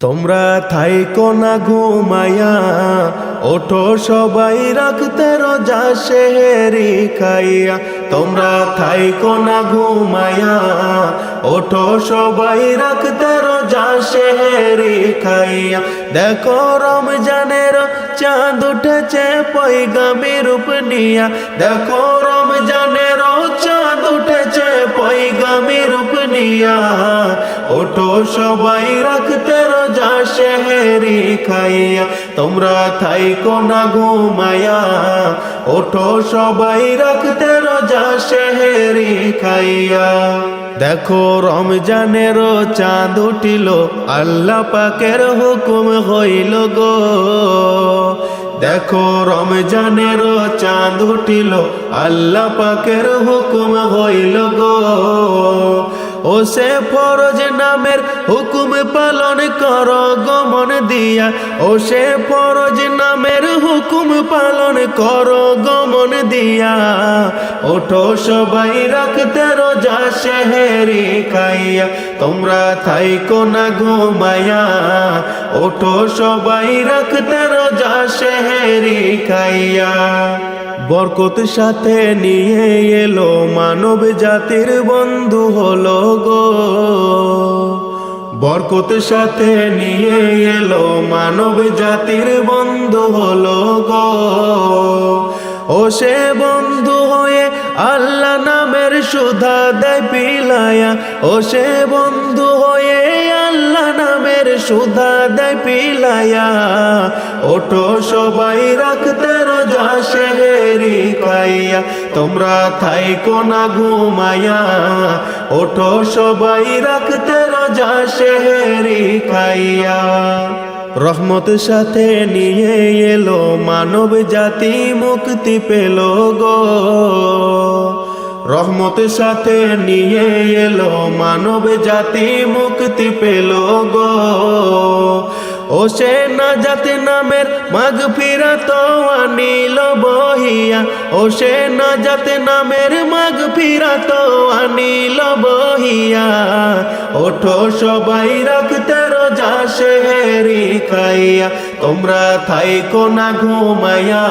তোমরা থাইকো না ঘুমায়া ওঠো সবাই রাখতে রোজা শেহেরি খাইয়া। তোমরা থাইকো না ঘুমায়া ওঠো সবাই রাখতে রোজা শেহেরি খাইয়া। দেখো রমজানের চাঁদ উঠেছে পৈগামি রূপ নিয়া। দেখো রমজানের চাঁদ উঠেছে পৈগামি রূপ নিয়া। ওঠো সবাই রাখতে রোজা শেহেরি খাইয়া, তোমরা থাইকো না ঘুমায়া ওঠো সবাই রাখতে রোজা শেহেরি খাইয়া। দেখো রমজানের চাঁদ উঠিল, আল্লাহ পাকের হুকুম হইল গো। দেখো রমজানের চাঁদ উঠিল, আল্লাহ পাকের হুকুম হইল গো। সে ফরজ নামের হুকুম পালন কর গমন দিয়া। ও সে ফরজ নামের হুকুম পালন কর গমন দিয়া। ওঠো সবাই রাখতে রোজা শেহেরি খাইয়া, তোমরা থাইকো না ঘুমায়া ওঠো সবাই রাখতে রোজা শেহেরি খাইয়া। বরকত সাথে নিয়ে এলো মানব জাতির বন্ধু হলো গো। বরকত সাথে নিয়ে এলো মানব জাতির বন্ধু হলো গো। ও সে বন্ধু হয়ে আল্লাহ নামের সুধা দেয় পিলায়া। ও সে বন্ধু হয়ে আল্লাহ নামের সুধা দেয় পিলায়া। ওঠো সবাই রাখতে রোজা শেহেরি খাইয়া। তোমরা থাইকো না ঘুমায়া ওঠো সবাই রাখতে রোজা শেহেরি খাইয়া। রহমত সাথে নিয়ে এলো মানব জাতি মুক্তি পেল গো। রহমত সাথে নিয়ে এলো মানব জাতি মুক্তি পেল গো। ও সে না জাতি নামের মাঘ ফিরা তো আনিল বহিয়া। ও সে না জাতি নামের মাঘ ফিরা তো আনিল বহিয়া। ওঠো সবাই রাখতে রোজা শেহেরি খাইয়া, তোমরা থাইকো না ঘুমায়া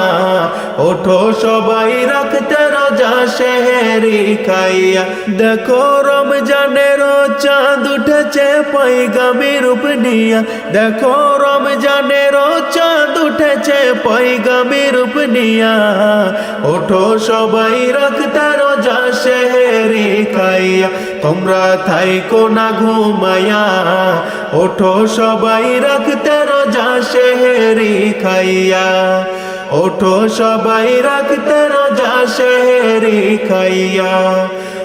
ওঠো সবাই রাখতে রোজা শেহেরি খাইয়া। দেখো রমজানের চাঁদ উঠেছে পৈগামি রূপ নিয়া। দেখো রমজানের চাঁদ উঠেছে পৈগামি রূপ নিয়া। ওঠো সবাই রাখতে রোজা খাইয়া তোমরা থাইকো না ঘুমায়া ওঠো সবাই রাখতে রোজা শেহরি খাইয়া। ওঠো সবাই রাখতে রোজা শেহরি খাইয়া।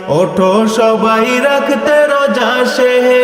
ওঠো সবাই রাখতে রোজা শেহেরি